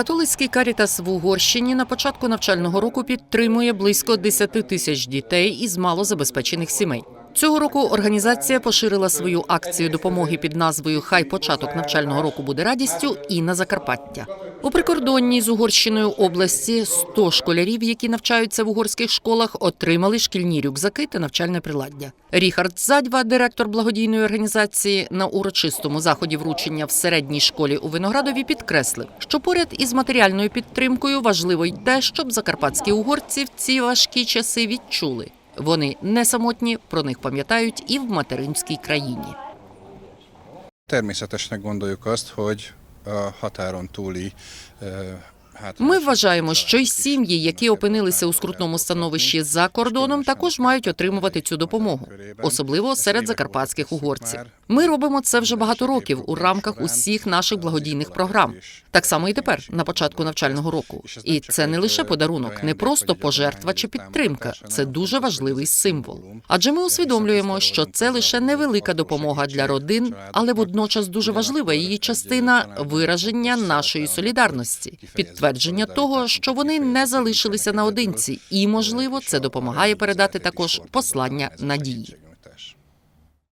Католицький карітас в Угорщині на початку навчального року підтримує близько 10 тисяч дітей із малозабезпечених сімей. Цього року організація поширила свою акцію допомоги під назвою Хай початок навчального року буде радістю і на Закарпаття. У прикордонній з Угорщиною області 100 школярів, які навчаються в угорських школах, отримали шкільні рюкзаки та навчальне приладдя. Ріхард Задьва, директор благодійної організації, на урочистому заході вручення в середній школі у Виноградові, підкреслив, що поряд із матеріальною підтримкою важливо й те, щоб закарпатські угорці в ці важкі часи відчули. Вони не самотні, про них пам'ятають і в материнській країні. Természetesnek gondoljuk azt, hogy a határon túli е, Ми вважаємо, що й сім'ї, які опинилися у скрутному становищі за кордоном, також мають отримувати цю допомогу, особливо серед закарпатських угорців. Ми робимо це вже багато років у рамках усіх наших благодійних програм. Так само і тепер, на початку навчального року. І це не лише подарунок, не просто пожертва чи підтримка. Це дуже важливий символ. Адже ми усвідомлюємо, що це лише невелика допомога для родин, але водночас дуже важлива її частина вираження нашої солідарності, підтвердження того, що вони не залишилися наодинці, і можливо, це допомагає передати також послання надії.